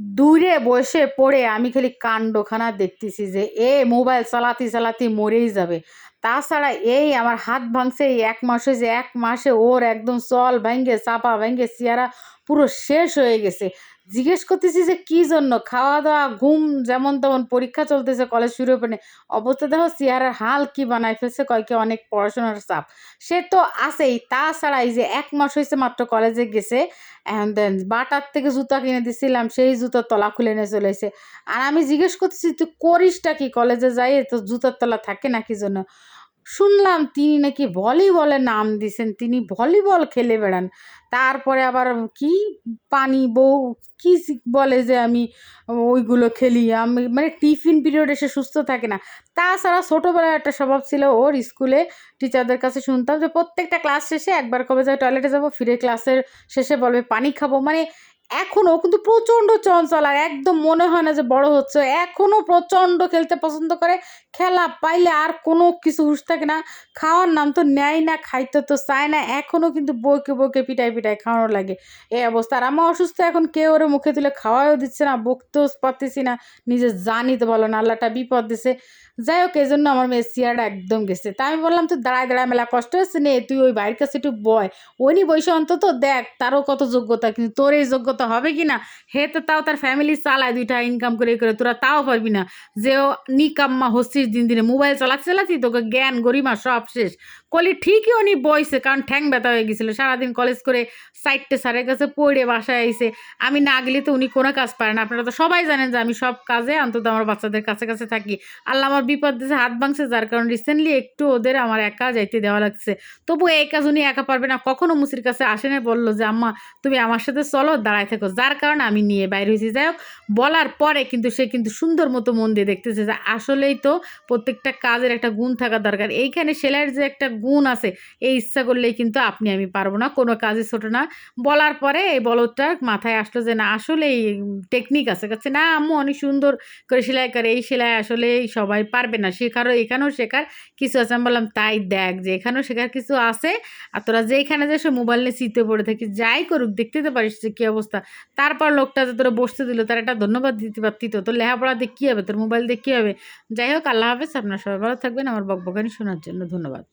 দূরে বসে পড়ে আমি খালি কাণ্ডখানা দেখতেছি যে, এ মোবাইল চালাতে চালাতে মরেই যাবে। তাছাড়া এই আমার হাত ভাঙছে এই এক মাস হয়েছে এক মাসে ওর একদম চল ভেঙ্গে চাপা ভেঙ্গে চেয়ারা পুরো শেষ হয়ে গেছে। জিজ্ঞেস করতেছি যে, কী জন্য? খাওয়া দাওয়া ঘুম যেমন তেমন, পরীক্ষা চলতেছে কলেজ শুরু হবে অবস্থা দেখো চেয়ারের হাল কি বানাই ফেলছে কয়েকে অনেক পড়াশোনার চাপ। সে তো আছেই, তাছাড়া এই যে এক মাস হয়েছে মাত্র কলেজে গেছে অ্যান্ড দেন বাটার থেকে জুতা কিনে দিছিলাম, সেই জুতার তলা খুলে নিয়ে চলে এসে আর আমি জিজ্ঞেস করতেছি, তুই করিসটা কি? কলেজে যাই তো জুতার তলা থাকে না কি জন্য? শুনলাম তিনি নাকি ভলিবলে নাম দিছেন, তিনি ভলিবল খেলে বেড়ান। তারপরে আবার কি পানি বউ, কি বলে যে আমি ওইগুলো খেলি, আমি মানে টিফিন পিরিয়ড এসে সুস্থ থাকে না। তাছাড়া ছোটোবেলায় একটা স্বভাব ছিল ওর স্কুলে টিচারদের কাছে শুনতাম যে প্রত্যেকটা ক্লাস শেষে একবার কবে যায় টয়লেটে যাব, ফিরে ক্লাসের শেষে বলবে, পানি খাব। মানে এখনও কিন্তু প্রচণ্ড চঞ্চল আর একদম মনে হয় না যে বড় হচ্ছে। এখনও প্রচণ্ড খেলতে পছন্দ করে। খেলা পাইলে আর কোনো কিছু হুশ থাকে না। খাওয়ার নাম তো নেয় না, খাইতে তো চায় না। এখনও কিন্তু বইকে বইকে পিটাই পিটাই খাওয়ানো লাগে। এই অবস্থা। আর আমার অসুস্থ এখন কেউ ওরে মুখে তুলে খাওয়াও দিচ্ছে না, বকতেও পারতেছি না। নিজে জানি তো বলো না, আল্লাহটা বিপদ দিছে। যাই হোক এই জন্য আমার মেয়ের চেয়ারটা একদম গেছে। তা আমি বললাম, তুই দাঁড়ায় দাঁড়ায়, মেলা কষ্ট হচ্ছে নে, তুই ওই বাইরের কাছে একটু বয়। ওনি বৈশা অন্তত দেখ, তারও কত যোগ্যতা, কিন্তু তোর এই যোগ্যতা হবে কি না? হে তো তাও তার ফ্যামিলি চালায় দুইটা ইনকাম করে করে, তোরা তাও পারবি না। যে ও নিকাম্মা হচ্ছিস দিন দিনে মোবাইল চালাচ্ছি চালাচ্ছি তোকে জ্ঞান, গরিমা সব শেষ। কলি ঠিকই উনি বইছে, কারণ ঠ্যাং ব্যথা হয়ে গেছিল। সারাদিন কলেজ করে সাইডটে স্যারের কাছে পড়ে বাসায় আইসে আমি না গেলে তো উনি কোনো কাজ পারে না। আপনারা তো সবাই জানেন যে আমি সব কাজে অন্তত আমার বাচ্চাদের কাছে কাছে থাকি। আল্লাহ আমার বিপদ দিয়েছে, হাত ভাঙছে, যার কারণ রিসেন্টলি একটু ওদের আমার একা যাইতে দেওয়া লাগছে। তবু এই কাজ উনি একা পারবে না। কখনো মুসির কাছে আসে না বলল যে, আম্মা, তুমি আমার সাথে চলো, দাঁড়ায় থেকো। যার কারণে আমি নিয়ে বাইরে হয়েছি। যাই হোক, বলার পরে কিন্তু সে কিন্তু সুন্দর মতো মন দিয়ে দেখতেছে যে আসলেই তো প্রত্যেকটা কাজের একটা গুণ থাকা দরকার। এইখানে সেলাইয়ের যে একটা গুণ আছে, এই ইচ্ছা করলেই কিন্তু আপনি আমি পারব না, কোনো কাজই ছোটো না। বলার পরে এই বলদটা মাথায় আসলো যে না আসলে এই টেকনিক আছে। কাছে না, আম্মু, অনেক সুন্দর করে সেলাই করে। এই সেলাই আসলে সবাই পারবে না। শেখারও এখানেও শেখার কিছু আছে। আমি বললাম, তাই দেখ যে এখানেও শেখার কিছু আছে। আর তোরা যেখানে যে সে মোবাইল নিয়ে শীতে পড়ে থাকি। যাই করুক, দেখতে তো পারিস যে কী অবস্থা। তারপর লোকটা যে তোরা বসতে দিল, তার একটা ধন্যবাদ দিতে পারতি তো তোর লেখাপড়া দিয়ে কী হবে? তোর মোবাইল দিয়ে কী হবে? যাই হোক, আল্লাহ হাফেজ। আপনার সবাই ভালো থাকবেন। আমার বকবকানি শোনার জন্য ধন্যবাদ।